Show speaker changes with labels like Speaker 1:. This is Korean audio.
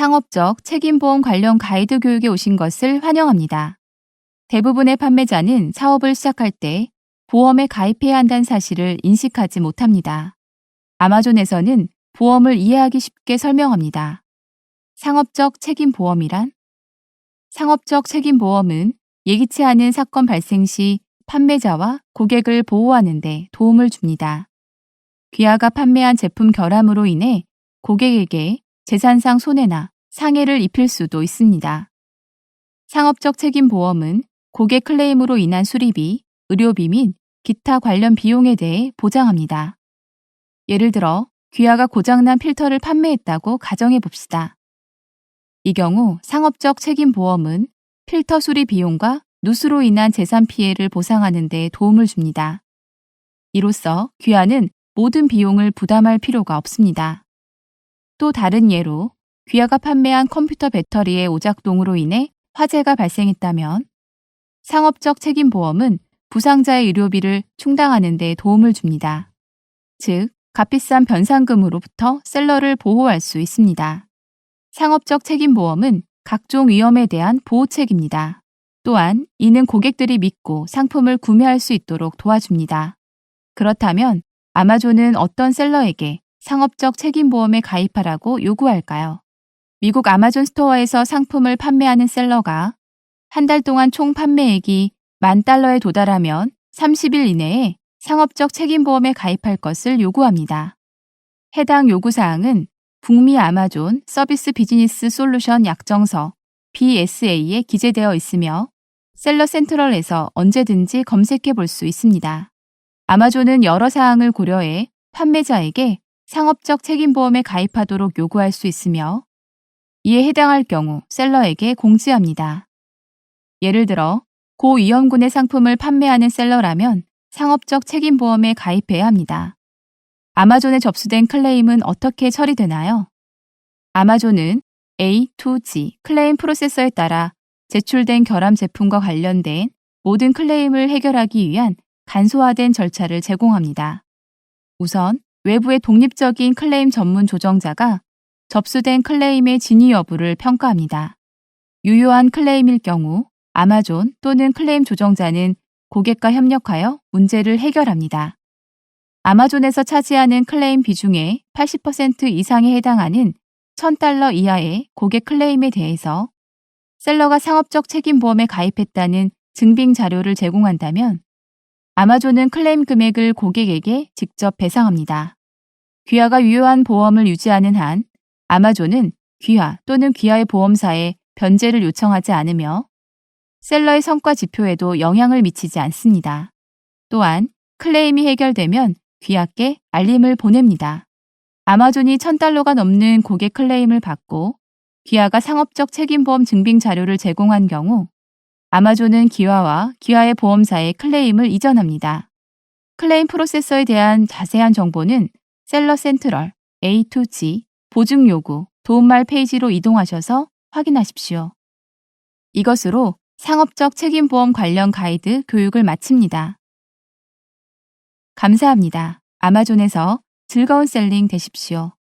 Speaker 1: 상업적 책임보험 관련 가이드 교육에 오신 것을 환영합니다. 대부분의 판매자는 사업을 시작할 때 보험에 가입해야 한다는 사실을 인식하지 못합니다. 아마존에서는 보험을 이해하기 쉽게 설명합니다. 상업적 책임보험이란? 상업적 책임보험은 예기치 않은 사건 발생 시 판매자와 고객을 보호하는 데 도움을 줍니다. 귀하가 판매한 제품 결함으로 인해 고객에게 재산상 손해나 상해를 입힐 수도 있습니다. 상업적 책임 보험은 고객 클레임으로 인한 수리비, 의료비 및 기타 관련 비용에 대해 보장합니다. 예를 들어 귀하가 고장난 필터를 판매했다고 가정해 봅시다. 이 경우 상업적 책임 보험은 필터 수리 비용과 누수로 인한 재산 피해를 보상하는 데 도움을 줍니다. 이로써 귀하는 모든 비용을 부담할 필요가 없습니다. 또 다른 예로 귀하가 판매한 컴퓨터 배터리의 오작동으로 인해 화재가 발생했다면 상업적 책임 보험은 부상자의 의료비를 충당하는 데 도움을 줍니다. 즉, 값비싼 변상금으로부터 셀러를 보호할 수 있습니다. 상업적 책임 보험은 각종 위험에 대한 보호책입니다. 또한 이는 고객들이 믿고 상품을 구매할 수 있도록 도와줍니다. 그렇다면 아마존은 어떤 셀러에게 상업적 책임보험에 가입하라고 요구할까요? 미국 아마존 스토어에서 상품을 판매하는 셀러가 한 달 동안 총 판매액이 만 달러에 도달하면 30일 이내에 상업적 책임보험에 가입할 것을 요구합니다. 해당 요구사항은 북미 아마존 서비스 비즈니스 솔루션 약정서 BSA에 기재되어 있으며 셀러 센트럴에서 언제든지 검색해 볼 수 있습니다. 아마존은 여러 사항을 고려해 판매자에게 상업적 책임보험에 가입하도록 요구할 수 있으며 이에 해당할 경우 셀러에게 공지합니다. 예를 들어 고위험군의 상품을 판매하는 셀러라면 상업적 책임보험에 가입해야 합니다. 아마존에 접수된 클레임은 어떻게 처리되나요? 아마존은 A to G 클레임 프로세서에 따라 제출된 결함 제품과 관련된 모든 클레임을 해결하기 위한 간소화된 절차를 제공합니다. 우선 외부의 독립적인 클레임 전문 조정자가 접수된 클레임의 진위 여부를 평가합니다. 유효한 클레임일 경우 아마존 또는 클레임 조정자는 고객과 협력하여 문제를 해결합니다. 아마존에서 차지하는 클레임 비중의 80% 이상에 해당하는 1000달러 이하의 고객 클레임에 대해서 셀러가 상업적 책임보험에 가입했다는 증빙 자료를 제공한다면 아마존은 클레임 금액을 고객에게 직접 배상합니다. 귀하가 유효한 보험을 유지하는 한 아마존은 귀하 또는 귀하의 보험사에 변제를 요청하지 않으며 셀러의 성과 지표에도 영향을 미치지 않습니다. 또한 클레임이 해결되면 귀하께 알림을 보냅니다. 아마존이 1000달러가 넘는 고객 클레임을 받고 귀하가 상업적 책임보험 증빙 자료를 제공한 경우 아마존은 기아와 기아의 보험사에 클레임을 이전합니다. 클레임 프로세서에 대한 자세한 정보는 셀러 센트럴 A2G 보증 요구 도움말 페이지로 이동하셔서 확인하십시오. 이것으로 상업적 책임보험 관련 가이드 교육을 마칩니다. 감사합니다. 아마존에서 즐거운 셀링 되십시오.